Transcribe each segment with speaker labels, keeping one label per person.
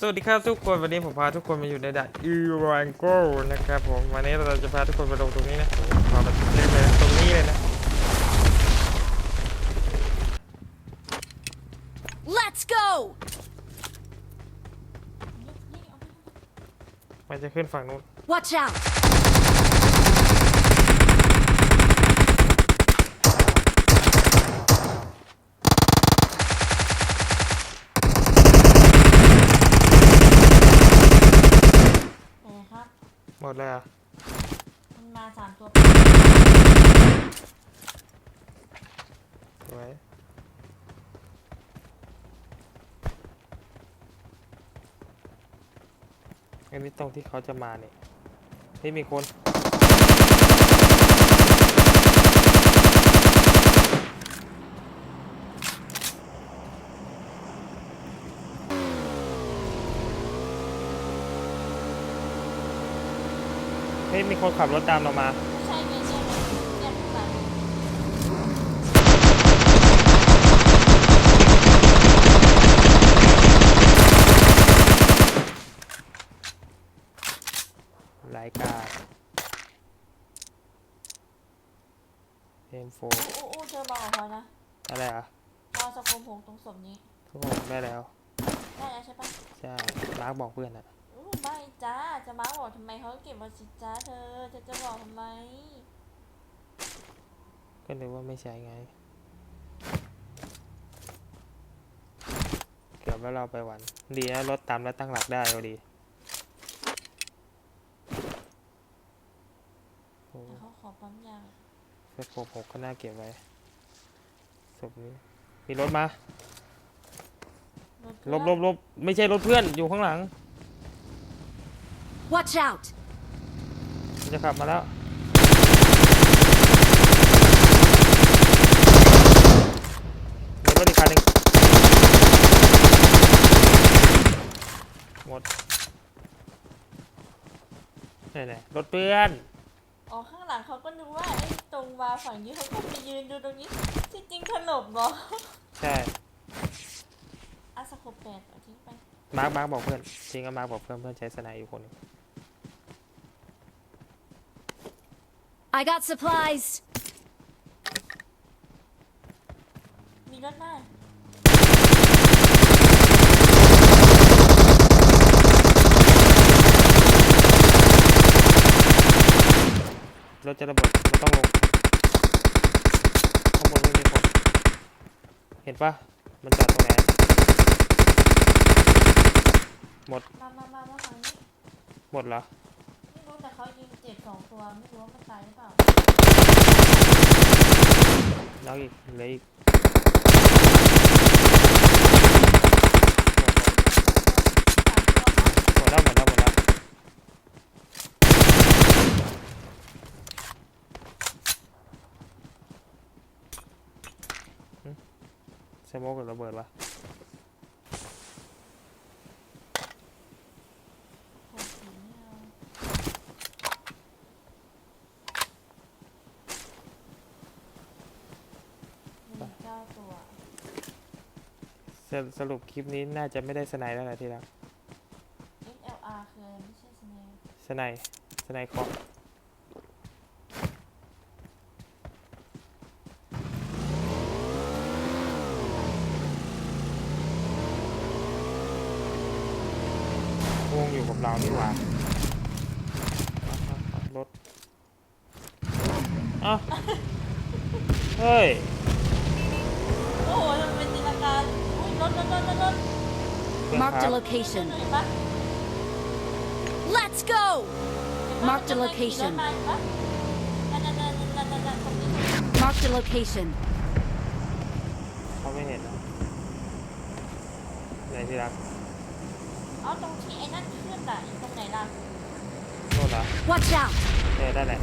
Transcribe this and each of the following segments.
Speaker 1: สวัสดีครับทุกคนวันนี้ผมพาทุกคนมาอยู่ในด่านอีรังโกนะครับผมวันนี้เราจะพาทุกคนไปลงตรงนี้นะผมพาไปเล่นเลยนะตรงนี้เลยนะ
Speaker 2: Let's go!
Speaker 1: มันจะขึ้นฝั่งนู้น
Speaker 2: Watch out!
Speaker 3: เป็นไงครับ
Speaker 1: ห มดเลยเหรอะ
Speaker 3: มันมาสามตัว
Speaker 1: สวยอันนี้ตรงที่เขาจะมาเนี่ยนี่มีคน ฮ้ยมีคนขับรถตามเรามา
Speaker 3: ไม่ใช่ไงเนี่ยเนี่ยข้างหลัง
Speaker 1: รายกาเอ็มโฟ
Speaker 3: อู้อู้อู้เจอเบาของพลอยนะ
Speaker 1: อะไรอะ
Speaker 3: รอสกุลผงตรงศพนี้
Speaker 1: ทุกคนได้แล้ว
Speaker 3: ได้แล้วใช่ปะ
Speaker 1: ใช่มาร์กบอกเพื่อนอะ
Speaker 3: อู้ ไม่จ้า จะมาบอกทำไมเขาเก็บมาสิจ้าเธอจะจะบอกทำไม
Speaker 1: ก็นึกว่าไม่ใช่ไง เกือบแล้วเราไปหวัน ดีนะรถตามแล้วตั้งหลักได้ก็ดีโอ้
Speaker 3: แต่เขาขอปั๊มยา
Speaker 1: เสื้อโคหกก็น่าเก็บไว้ศพนี้มีรถมา
Speaker 3: รถ
Speaker 1: ลบลบลบไม่ใช่รถเพื่อนอยู่ข้างหลัง
Speaker 2: Watch out!
Speaker 1: มันจะขับมาแล้วมีรถอีกคันหนึ่งหมดนี่ไหนรถเพื่อน
Speaker 3: อ๋อข้างหลังเขาก็นึกว่าไอ้ตรงมาฝั่งนี้เขาก็ไปยืนดูตรงนี้ ที่จริงถลบเหรอ
Speaker 1: ใช่
Speaker 3: อาสกุลแปดเอาทิ้งไป
Speaker 1: มาร์คมาร์คบอกเพื่อนจริงก็มาร์คบอกเพื่อนเพื่อนใช้สไนด์อยู่คนหนึง
Speaker 2: I got supplies!
Speaker 3: มีรถหน้า
Speaker 1: รถจะระเบิดมันต้องลงข้างบนไม่มีคนเห็นปะมันจอดตรงไหนหมด
Speaker 3: มามามามาฝั่งนี้
Speaker 1: หมดเหรอ
Speaker 3: ไม่รู้ แต่เขายิงเจ็บสองตัวไม่รู้ว่ามันตายหรือเปล่า
Speaker 1: แล้วอีกเหลืออีกหมดแล้วหมดแล้วหมดแล้วหึสโมกหรือระเบิดวะ
Speaker 3: หกสีไม่เอามีเก้าตัว
Speaker 1: สรุปสรุปคลิปนี้น่าจะไม่ได้สไนด์แล้วนะที่รัก
Speaker 3: SLR คืออะไรไม่ใช่สเนล
Speaker 1: สไนด์สไนด์เคาะวงอยู่กับเรานี่หว่าเอาๆๆรถอะเฮ้ย
Speaker 3: โอ้โหทำไมเป็นตีลังกาอุ้ย รถรถรถรถรถ
Speaker 1: เพื่อนค
Speaker 2: Marked
Speaker 1: รั
Speaker 2: a
Speaker 1: บ
Speaker 2: location.
Speaker 3: เห็นปะ
Speaker 2: Let's go!
Speaker 3: เห็นปะ
Speaker 2: Marked a
Speaker 3: มันกำลังขี่รถ
Speaker 2: location
Speaker 3: มาเห็นปะนั่นนั่นนั่นนั่นนั่นนั่นตรงนี้
Speaker 2: Marked a location.
Speaker 1: เขาไม่เห็นนะไหนที่รัก
Speaker 3: เอาตรงที่ไอ้นั่นขึ้นอะอยู่ตรงไหนล่ะ
Speaker 1: โน่นเหรอ
Speaker 2: Watch out!
Speaker 1: เนี่ยได้แหละ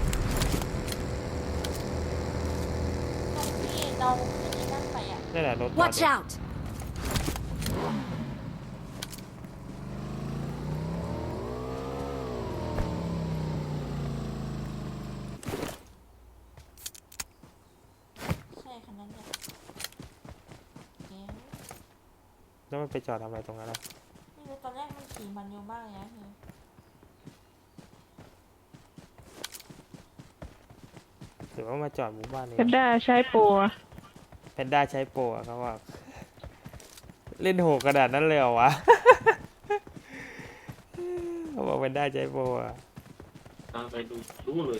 Speaker 3: ตรงที่เราขึ้นไอ้นั่นไปอะ
Speaker 1: นี่นแหละรถจอด
Speaker 2: Watch
Speaker 1: อยู่
Speaker 2: out!
Speaker 3: ใช่คันนั้นเนี่ยเก๋
Speaker 1: แล้วมันไปจอดทำอะไรตรงนั้นล่ะ
Speaker 3: ไม่รู้ตอนแรกมันขี่มันเร็วมากเลยนะเธอ
Speaker 1: หรือว่ามาจอดหมู่บ้านนี้
Speaker 4: แพนด้าใช้โปรอะ
Speaker 1: แพนด้าใช้โปรอะเขาบอก เล่นโหกกระดาษนั้นเลยเหรอวะ เขาบอกแพนด้าใช้โปรอะ
Speaker 5: ตามไปดูรู้เลย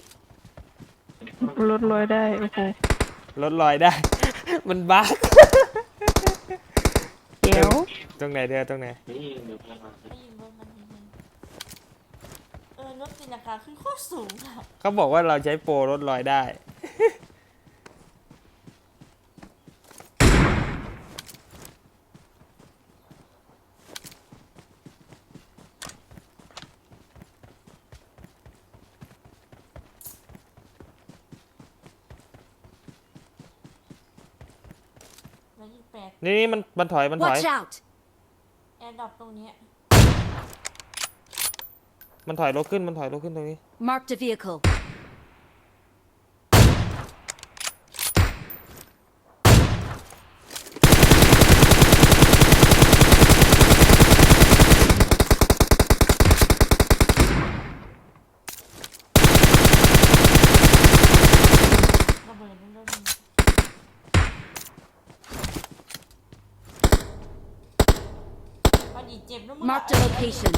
Speaker 4: ลดรอยได้ โอ้โห
Speaker 1: ลดรอยได้ มันบั๊ก
Speaker 4: เดี๋ยว
Speaker 1: ตรงไหนเธอตรงไหน
Speaker 5: นี่เดี๋ยวพามา
Speaker 3: ไปยิงรถมันนิดนึงเออรถตีนากาขึ้นโคตรสูงอะ
Speaker 1: เขาบอกว่าเราใช้โปรลดรอยได้
Speaker 3: แล้วยี่แปด
Speaker 1: นี่นี่มันมันถอยมันถอย
Speaker 2: Watch out!
Speaker 3: แอร์ดรอปตรงเนี้ย
Speaker 1: มันถอยรถขึ้นมันถอยรถขึ้นตรงนี้
Speaker 2: Marked a vehicle.
Speaker 3: ระเบิดมันโดนยิงพอดีเจ็บแล้วมึง
Speaker 2: Marked a location.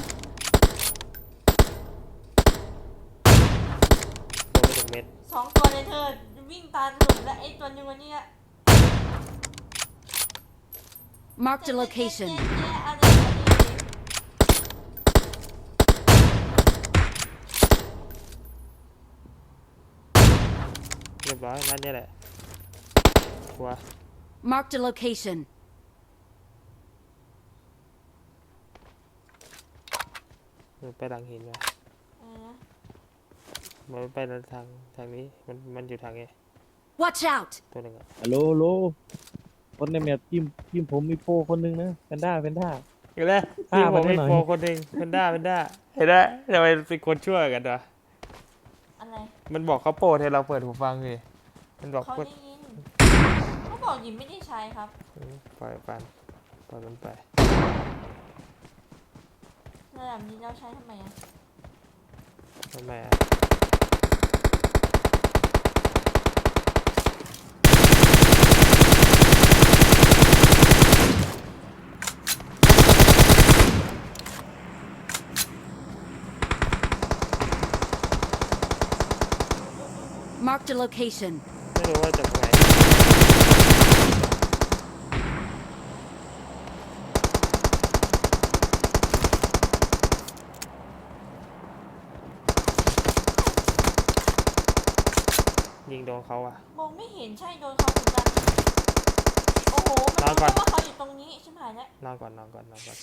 Speaker 1: โดนไปถึงเม็ด
Speaker 3: สองตัวเลยเธอวิ่งตามหลุมแล้วไอ้ตัวหนึงวันนี้อะ
Speaker 2: Marked a location.
Speaker 3: เจ๊เจ๊เอาดิเอาดิ
Speaker 1: เรียบร้อยนั่นนี่แหละชัวร์
Speaker 2: Marked a location.
Speaker 1: มันไปหลังหินมา
Speaker 3: เออนะ
Speaker 1: มันไปทางทางนี้ มันมันอยู่ทางนี้
Speaker 2: Watch out!
Speaker 1: ตัวหนึ่งอะ
Speaker 6: ฮัลโหลฮัลโหลคนในแมปทีมทีมผมมีโปรคนหนึงนะแพนด้าแพนด้า
Speaker 1: เห็นไหม
Speaker 6: ฆ่า
Speaker 1: ที่ผม
Speaker 6: มันไว้
Speaker 1: มี
Speaker 6: หน่อย
Speaker 1: โปรคนหนึ่งเป็นด้าเป็นด้าเห็นไหมทำไมเป็นคนชั่วกันวะ
Speaker 3: อะไร
Speaker 1: มันบอกเขาโปรให้เราเปิดหูฟังดิมันบอก
Speaker 3: เขา
Speaker 1: ว่า
Speaker 3: ได้ยินเขาบอกหยิบไม่ได้ใช้ครับ
Speaker 1: อืมปล่อยปันปล่อยมันไป ระ
Speaker 3: ดับนี้เราใช้ทำไมอะ
Speaker 1: ทำไมอะ
Speaker 2: Marked a location.
Speaker 1: ไม่รู้ว่าจากไหน ยิงโดนเขาอะ
Speaker 3: มองไม่เห็นใช่โดนเขาเหมือนกันโอ้โหมัน
Speaker 1: นอนก่อน
Speaker 3: รู้ว่าเขาอยู่ตรงนี้ชิบหายแล้ว
Speaker 1: นอนก่อนนอนก่อนนอนก่อน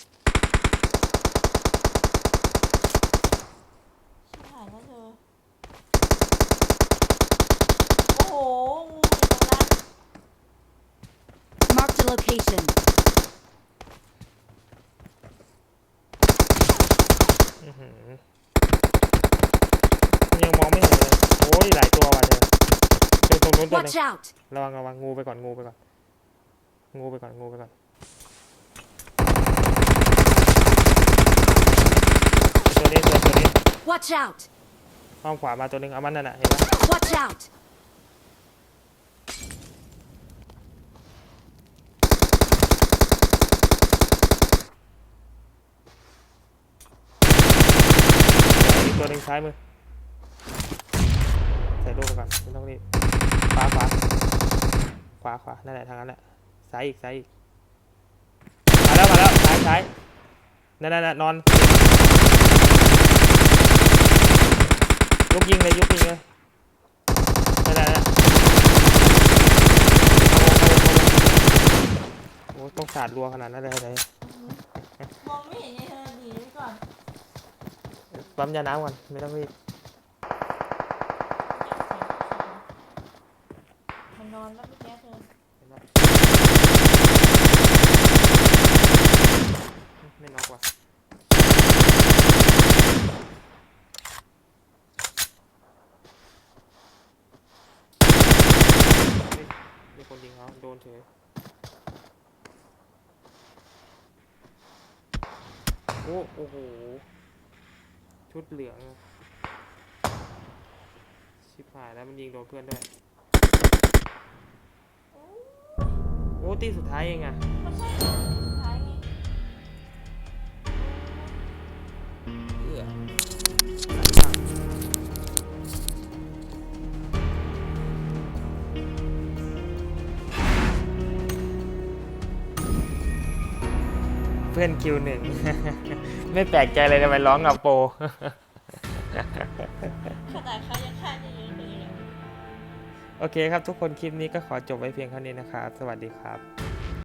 Speaker 3: ชิบหายแล้วเธอโอ้โหงูอยู่ตรงนั้น
Speaker 2: Marked a location.
Speaker 1: อื้อหือยังมองไม่เห็นเลย โอ้ยหลายตัวว่ะเธอตร งตรงนู้นตัวหนึง
Speaker 2: Watch out!
Speaker 1: ระวังระวังงูไปก่อนงูไปก่อน งูไปก่อนงูไปก่อน ตัวนี้ตัวตัวนี้
Speaker 2: Watch out!
Speaker 1: อ้อมขวามาตัวหนึงเอามันนั่นน่ะเห็นไหม
Speaker 2: Watch out!
Speaker 1: อีกตัวหนึ่งซ้ายมือใส่ลูกไปก่อนไม่ต้องรีบ ขวาขวาขวาขวานั่นแหละทางนั้นแหละซ้ายอีกซ้ายอีกมาแล้วมาแล้วซ้ายซ้ายนั่นนั่นนอนยกยิงเลยยกยิงเลยนั่นแหละนั่นแหละเองเอาวงเอาวงโอ้ต้องสาดรัวขนาดนั้นเลยเลย
Speaker 3: มองไม่เห็นไงเธอหนีไว้ก่อน
Speaker 1: ปั๊มยาน้ำก่อนไม่ต้องรีบ
Speaker 3: อนแล้วเมื่อกี้เธอ
Speaker 1: ไม่น็อกว่ะเฮ้ยมีคนยิงเขาโดนเฉยโอ้โอ้โห ชุดเหลือง ชิบหายแล้วมันยิงโดนเพื่อนด้วย โอ้ตีสุดท้ายเองอะ
Speaker 3: มันใช่เหรอสุดท้ายไง
Speaker 1: เอื้อเพื่อนคิวหนึ่ง ไม่แปลกใจเลยทำไมร้องกับโป
Speaker 3: ขนาดเข
Speaker 1: โอเคครับทุกคนคลิปนี้ก็ขอจบไว้เพียงเท่านี้นะครับ สวัสดีครับ